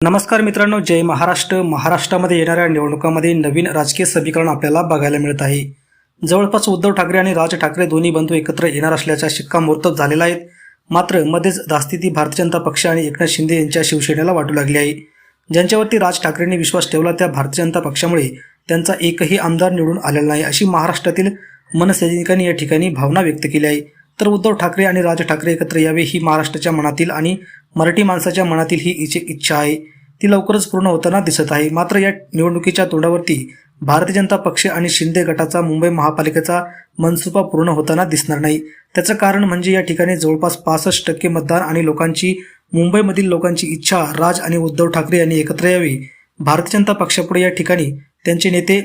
नमस्कार मित्रांनो जय महाराष्ट्र. महाराष्ट्रामध्ये येणाऱ्या निवडणुकांमध्ये नवीन राजकीय समीकरण आपल्याला बघायला मिळत आहे. जवळपास उद्धव ठाकरे आणि राज ठाकरे दोन्ही बंधू एकत्र येणार असल्याचा शिक्कामोर्तब झालेला आहे. मात्र मध्येच दास्थिती भारतीय जनता पक्ष आणि एकनाथ शिंदे यांच्या शिवसेनेला वाटू लागली आहे. ज्यांच्यावरती राज ठाकरेंनी विश्वास ठेवला त्या भारतीय जनता पक्षामुळे त्यांचा एकही आमदार निवडून आलेला नाही अशी महाराष्ट्रातील मनसैनिकांनी या ठिकाणी भावना व्यक्त केली आहे. तर उद्धव ठाकरे आणि राज ठाकरे एकत्र यावे ही महाराष्ट्राच्या मनातील आणि मराठी माणसाच्या मनातील ही इच्छे इच्छा आहे. ती लवकरच पूर्ण होताना दिसत आहे. मात्र या निवडणुकीच्या तोंडावरती भारतीय जनता पक्ष आणि शिंदे गटाचा मुंबई महापालिकेचा मनसुपा पूर्ण होताना दिसणार नाही. त्याचं कारण म्हणजे या ठिकाणी जवळपास पासष्ट टक्के मतदार आणि लोकांची मुंबईमधील लोकांची इच्छा राज आणि उद्धव ठाकरे यांनी एकत्र यावी. भारतीय जनता पक्षापुढे या ठिकाणी त्यांचे नेते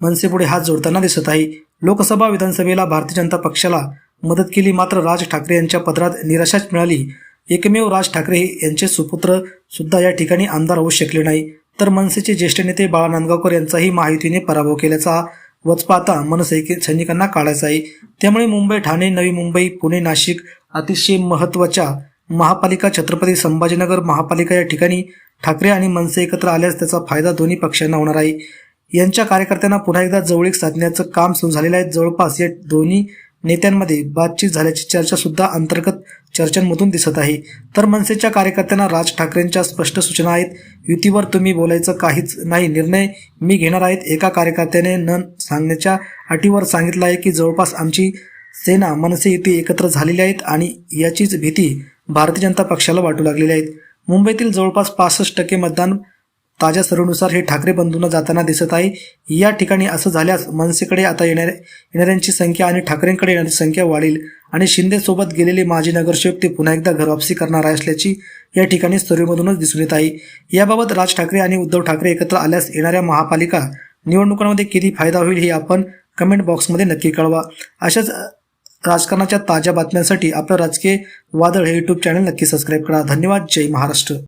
मनसेपुढे हात जोडताना दिसत आहे. लोकसभा विधानसभेला भारतीय जनता पक्षाला मदत केली मात्र राज ठाकरे यांच्या पदरात निराशाच मिळाली. एकमेव राज ठाकरे यांचे सुपुत्र सुद्धा या ठिकाणी आमदार होऊ शकले नाही. तर मनसेचे ज्येष्ठ नेते बाळा नांदगावकर यांचाही महायुतीने पराभव केल्याचा वचपा आता मनसे सैनिकांना काढायचा आहे. त्यामुळे मुंबई ठाणे नवी मुंबई पुणे नाशिक अतिशय महत्त्वाच्या महापालिका छत्रपती संभाजीनगर महापालिका या ठिकाणी ठाकरे आणि मनसे एकत्र आल्यास त्याचा फायदा दोन्ही पक्षांना होणार आहे. यांच्या कार्यकर्त्यांना पुन्हा एकदा जवळीक साधण्याचं काम सुरू झालेलं आहे. जवळपास या दोन्ही नेत्यांमध्ये बातचीत झाल्याची चर्चा सुद्धा अंतर्गत चर्चांमधून दिसत आहे. तर मनसेच्या कार्यकर्त्यांना राज ठाकरेंच्या स्पष्ट सूचना आहेत. युतीवर तुम्ही बोलायचं काहीच नाही निर्णय मी घेणार आहेत. एका कार्यकर्त्याने न सांगण्याच्या अटीवर सांगितलं आहे की जवळपास आमची सेना मनसे युती एकत्र झालेली आहेत आणि याचीच भीती भारतीय जनता पक्षाला वाटू लागलेली आहेत मुंबईतील जवळपास पासष्ट टक्के मतदान ताज्या सर्वेनुसार हे ठाकरे बंधूंना जाताना दिसत आहे. या ठिकाणी असं झाल्यास मनसेकडे आता येणाऱ्या येणाऱ्यांची संख्या आणि ठाकरेंकडे येणारी संख्या वाढेल. आणि शिंदेसोबत गेलेले माजी नगरसेवक ते पुन्हा एकदा घरवापसी करणार असल्याची या ठिकाणी स्टोरीमधूनच दिसून येत आहे. याबाबत राज ठाकरे आणि उद्धव ठाकरे एकत्र आल्यास येणाऱ्या महापालिका निवडणुकांमध्ये किती फायदा होईल हे आपण कमेंट बॉक्समध्ये नक्की कळवा. अशाच राजकारणाच्या ताज्या बातम्यांसाठी आपलं राजकीय वादळ हे यूट्यूब चॅनल नक्की सबस्क्राईब करा. धन्यवाद. जय महाराष्ट्र.